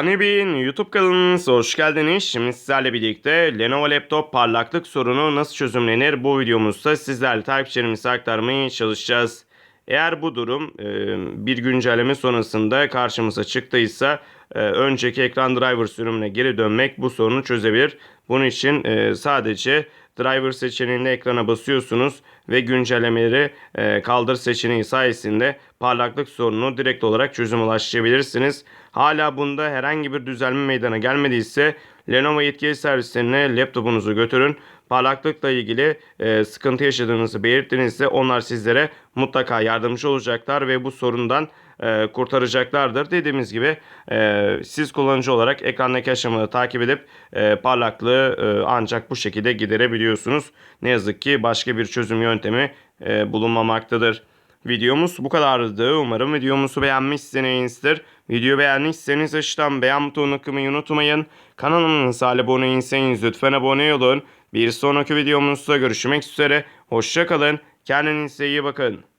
Anibin YouTube kanalınıza hoş geldiniz. Şimdi sizlerle birlikte Lenovo laptop parlaklık sorunu nasıl çözümlenir bu videomuzda sizlerle takipçilerimize aktarmaya çalışacağız. Eğer bu durum e, bir güncelleme sonrasında karşımıza çıktıysa e, önceki ekran driver sürümüne geri dönmek bu sorunu çözebilir. Bunun için e, sadece driver seçeneğinde ekrana basıyorsunuz ve güncellemeleri e, kaldır seçeneği sayesinde parlaklık sorununu direkt olarak çözüm ulaşabilirsiniz. Hala bunda herhangi bir düzelme meydana gelmediyse Lenovo yetkili servislerine laptopunuzu götürün. Parlaklıkla ilgili e, sıkıntı yaşadığınızı belirttiğinizde onlar sizlere mutlaka yardımcı olacaklar ve bu sorundan e, kurtaracaklardır. Dediğimiz gibi e, siz kullanıcı olarak ekrandaki aşamaları takip edip e, parlaklığı e, ancak bu şekilde giderebiliyorsunuz. Ne yazık ki başka bir çözüm yöntemi e, bulunmamaktadır. Videomuz bu kadardı. Umarım videomuzu beğenmişsinizdir. Video beğendiyseniz aşağıdan beğen butonuna kılmayı unutmayın. Kanalımıza abone değilseniz lütfen abone olun. Bir sonraki videomuzda görüşmek üzere. Hoşçakalın. Kendinize iyi bakın.